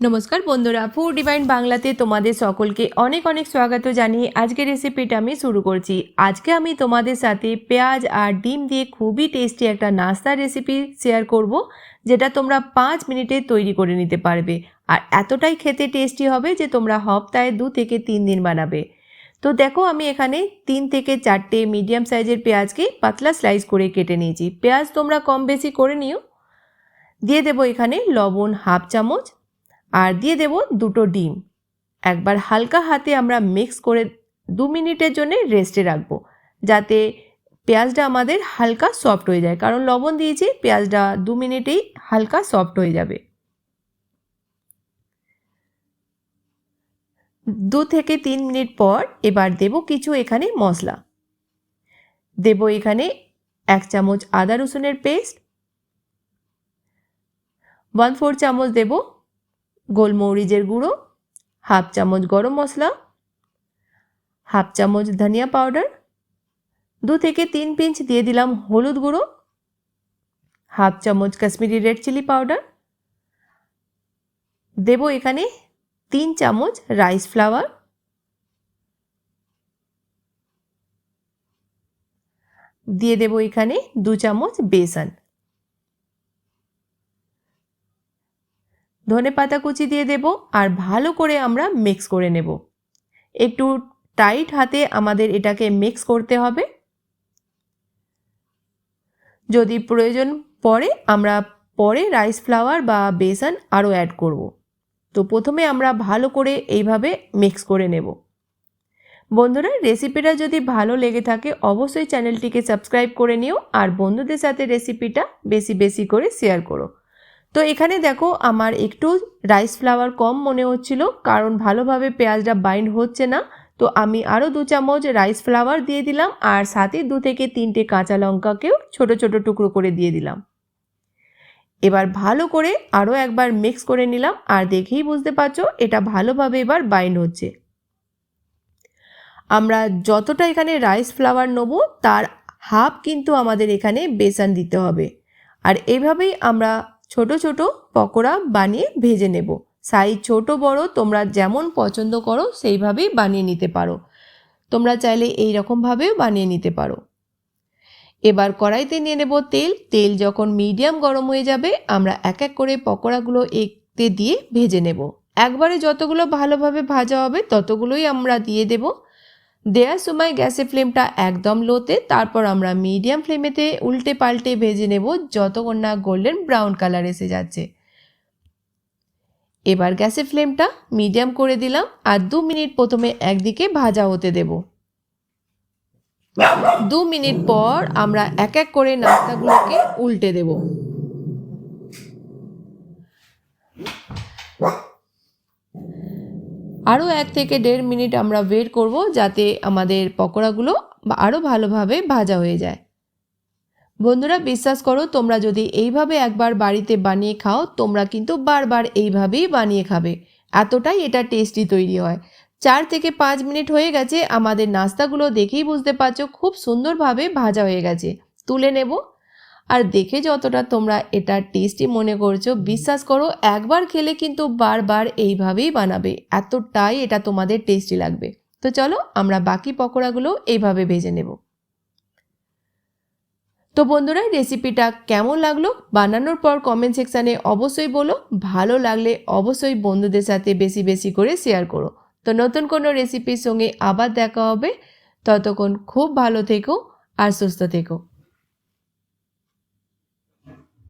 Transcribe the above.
নমস্কার বন্ধুরা food divine বাংলাতে তোমাদের সকলকে অনেক অনেক স্বাগত জানিয়ে আজকের রেসিপিটা আমি শুরু করছি। আজকে আমি তোমাদের সাথে পেঁয়াজ আর ডিম দিয়ে খুবই টেস্টি একটা নাস্তার রেসিপি শেয়ার করব, যেটা তোমরা পাঁচ মিনিটে তৈরি করে নিতে পারবে। আর এতটাই খেতে টেস্টি হবে যে তোমরা সপ্তাহে দু থেকে তিন দিন বানাবে। তো দেখো, আমি এখানে তিন থেকে চারটে মিডিয়াম সাইজের পেঁয়াজকে পাতলা স্লাইস করে কেটে নিয়েছি। পেঁয়াজ তোমরা কম বেশি করে নিও। দিয়ে দেবো এখানে লবণ হাফ চামচ আর দিয়ে দেব দুটো ডিম। একবার হালকা হাতে আমরা মিক্স করে দু মিনিটের জন্য রেস্টে রাখব, যাতে পেঁয়াজটা আমাদের হালকা সফট হয়ে যায়। কারণ লবণ দিয়েছি, পেঁয়াজটা দু মিনিটেই হালকা সফট হয়ে যাবে। দু থেকে তিন মিনিট পর এবার দেব কিছু এখানে মশলা দেব এখানে এক চামচ আদা রসুনের পেস্ট ওয়ান ফোর চামচ দেবো গোলমরিচের গুঁড়ো, হাফ চামচ গরম মশলা, হাফ চামচ ধনিয়া পাউডার, দু থেকে তিন পিঞ্চ দিয়ে দিলাম হলুদ গুঁড়ো, হাফ চামচ কাশ্মীরি রেড চিলি পাউডার। দেব এখানে তিন চামচ রাইস ফ্লাওয়ার। দিয়ে দেব এখানে দু চামচ বেসন। ধনে পাতা কুচি দিয়ে দেব আর ভালো করে আমরা মিক্স করে নেব। একটু টাইট হাতে আমাদের এটাকে মিক্স করতে হবে। যদি প্রয়োজন পড়ে আমরা পরে রাইস ফ্লাওয়ার বা বেসন আরও অ্যাড করব। তো প্রথমে আমরা ভালো করে এইভাবে মিক্স করে নেব। বন্ধুরা রেসিপিটা যদি ভালো লেগে থাকে অবশ্যই চ্যানেলটিকে সাবস্ক্রাইব করে নিও আর বন্ধুদের সাথে রেসিপিটা বেশি বেশি করে শেয়ার করো। তো এখানে দেখো আমার একটু রাইস ফ্লাওয়ার কম মনে হচ্ছিল, কারণ ভালোভাবে পেঁয়াজটা বাইন্ড হচ্ছে না। তো আমি আরও দু চামচ রাইস ফ্লাওয়ার দিয়ে দিলাম, আর সাথে দু থেকে তিনটে কাঁচা লঙ্কাকেও ছোট ছোট টুকরো করে দিয়ে দিলাম। এবার ভালো করে আরও একবার মিক্স করে নিলাম, আর দেখেই বুঝতে পারছ এটা ভালোভাবে এবার বাইন্ড হচ্ছে। আমরা যতটা এখানে রাইস ফ্লাওয়ার নেব, তার হাফ কিন্তু আমাদের এখানে বেসন দিতে হবে। আর এভাবেই আমরা ছোট ছোট পকোড়া বানিয়ে ভেজে নেব। সাইজ ছোট, বড়, তোমরা যেমন পছন্দ করো সেইভাবেই বানিয়ে নিতে পারো। তোমরা চাইলে এই রকমভাবেও বানিয়ে নিতে পারো। এবার কড়াইতে নিয়ে নেব তেল। তেল যখন মিডিয়াম গরম হয়ে যাবে, আমরা এক এক করে পকোড়াগুলো এতে দিয়ে ভেজে নেব। একবারে যতগুলো ভালোভাবে ভাজা হবে, ততগুলোই আমরা দিয়ে দেবো। দেওয়ার সময় গ্যাসের ফ্লেমটা একদম লোতে, তারপর আমরা মিডিয়াম ফ্লেমেতে উল্টে পাল্টে ভেজে নেব যতক্ষণ না গোল্ডেন ব্রাউন কালার এসে যাচ্ছে। এবার গ্যাসের ফ্লেমটা মিডিয়াম করে দিলাম আর দু মিনিট প্রথমে একদিকে ভাজা হতে দেব। দু মিনিট পর আমরা এক এক করে নাস্তাগুলোকে উল্টে দেব। আরও এক থেকে দেড় মিনিট আমরা ওয়েট করব যাতে আমাদের পকোড়াগুলো আরও ভালোভাবে ভাজা হয়ে যায়। বন্ধুরা, বিশ্বাস করো, তোমরা যদি এইভাবে একবার বাড়িতে বানিয়ে খাও, তোমরা কিন্তু বারবার এইভাবেই বানিয়ে খাবে। এতটাই এটা টেস্টি তৈরি হয়। চার থেকে পাঁচ মিনিট হয়ে গেছে, আমাদের নাস্তাগুলো দেখেই বুঝতে পারছ, খুব সুন্দরভাবে ভাজা হয়ে গেছে। তুলে নেব। আর দেখে যতটা তোমরা এটা টেস্টি মনে করছ, বিশ্বাস করো, একবার খেলে কিন্তু বারবার এইভাবেই বানাবে। এতটাই এটা তোমাদের টেস্টি লাগবে। তো চলো, আমরা বাকি পকোড়াগুলো এইভাবে ভেজে নেব। তো বন্ধুরা রেসিপিটা কেমন লাগল বানানোর পর কমেন্ট সেকশানে অবশ্যই বলো। ভালো লাগলে অবশ্যই বন্ধুদের সাথে বেশি বেশি করে শেয়ার করো। তো নতুন কোনো রেসিপির সঙ্গে আবার দেখা হবে। ততক্ষণ খুব ভালো থেকো আর সুস্থ থেকো।